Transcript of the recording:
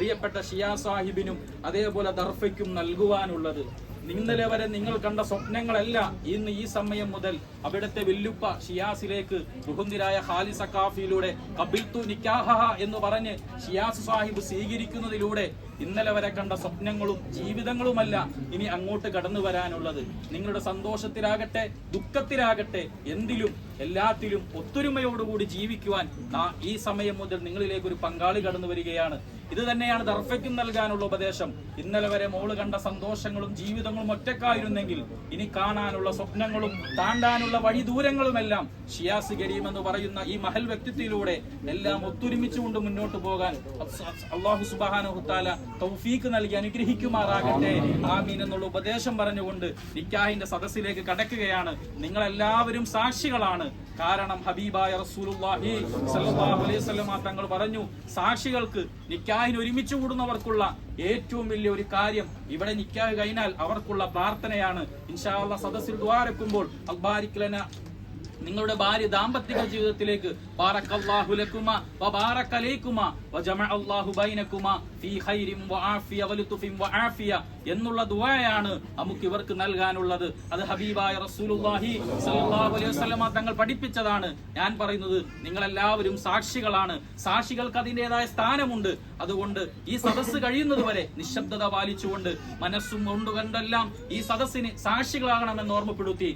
പ്രിയപ്പെട്ട ഷിയാ സാഹിബിനും അതേപോലെ ദർഫയ്ക്കും നൽകുവാനുള്ളത്. ഇന്നലെ വരെ നിങ്ങൾ കണ്ട സ്വപ്നങ്ങളല്ല ഇന്ന് ഈ സമയം മുതൽ അവിടുത്തെ വെല്ലുപ്പ ഷിയാസിലേക്ക് ബഹുന്ദിരായ ഹാലിസ കാഫിയിലൂടെ കബിൽത്തു നിക്കാഹ എന്ന് പറഞ്ഞ് ഷിയാസ് സാഹിബ് സ്വീകരിക്കുന്നതിലൂടെ ഇന്നലെ വരെ കണ്ട സ്വപ്നങ്ങളും ജീവിതങ്ങളുമല്ല ഇനി അങ്ങോട്ട് കടന്നു വരാനുള്ളത്. നിങ്ങളുടെ സന്തോഷത്തിലാകട്ടെ ദുഃഖത്തിലാകട്ടെ എന്തിലും എല്ലാത്തിലും ഒത്തൊരുമയോടുകൂടി ജീവിക്കുവാൻ ഈ സമയം മുതൽ നിങ്ങളിലേക്ക് ഒരു പങ്കാളി കടന്നു വരികയാണ്. ഇത് തന്നെയാണ് ദർഫയ്ക്കും നൽകാനുള്ള ഉപദേശം. ഇന്നലെ വരെ മോൾ കണ്ട സന്തോഷങ്ങളും ജീവിതങ്ങളും ഒറ്റക്കായിരുന്നെങ്കിൽ ഇനി കാണാനുള്ള സ്വപ്നങ്ങളും താണ്ടാനുള്ള വഴി ദൂരങ്ങളുമെല്ലാം ഷിയാസ് കരീം എന്ന് പറയുന്ന ഈ മഹൽ വ്യക്തിത്വത്തിലൂടെ എല്ലാം ഒത്തൊരുമിച്ചുകൊണ്ട് മുന്നോട്ട് പോകാൻ അള്ളാഹു സുബാനുഹുത്താല തൗഫീക്ക് നൽകി അനുഗ്രഹിക്കുമാറാകട്ടെ. ആമീൻ എന്നുള്ള ഉപദേശം പറഞ്ഞുകൊണ്ട് നിക്കാഹിന്റെ സദസ്സിലേക്ക് കടക്കുകയാണ്. നിങ്ങളെല്ലാവരും സാക്ഷികളാണ്. കാരണം ഹബീബായ റസൂലുള്ളാഹി സല്ലല്ലാഹു അലൈഹി വസല്ലം തങ്ങൾ പറഞ്ഞു സാക്ഷികൾക്ക് നിക്കാഹിന് ഒരുമിച്ച് കൂടുന്നവർക്കുള്ള ഏറ്റവും വലിയ ഒരു കാര്യം ഇവിടെ നിക്കാഹ് കഴിഞ്ഞാൽ അവർക്കുള്ള പ്രാർത്ഥനയാണ്. ഇൻഷാ അള്ളാഹ് സദസ്സിൽ ദ്വാരക്കുമ്പോൾ അൽബാരിക്കലന നിങ്ങളുടെ ഭാര്യ ദാമ്പത്യ ജീവിതത്തിലേക്ക് എന്നുള്ള ദുആയാണ് നമുക്ക് ഇവർക്ക് നൽകാനുള്ളത്. അത് ഹബീബായ റസൂലുള്ളാഹി സ്വല്ലല്ലാഹു അലൈഹി വസല്ലമ തങ്ങൾ പഠിപ്പിച്ചതാണ്. ഞാൻ പറയുന്നത് നിങ്ങൾ എല്ലാവരും സാക്ഷികളാണ്. സാക്ഷികൾക്ക് അതിന്റെതായ സ്ഥാനമുണ്ട്. അതുകൊണ്ട് ഈ സദസ്സ് കഴിയുന്നത് വരെ നിശബ്ദത പാലിച്ചുകൊണ്ട് മനസ്സും കൊണ്ടുകൊണ്ടെല്ലാം ഈ സദസ്സിന് സാക്ഷികളാകണമെന്ന് ഓർമ്മപ്പെടുത്തി.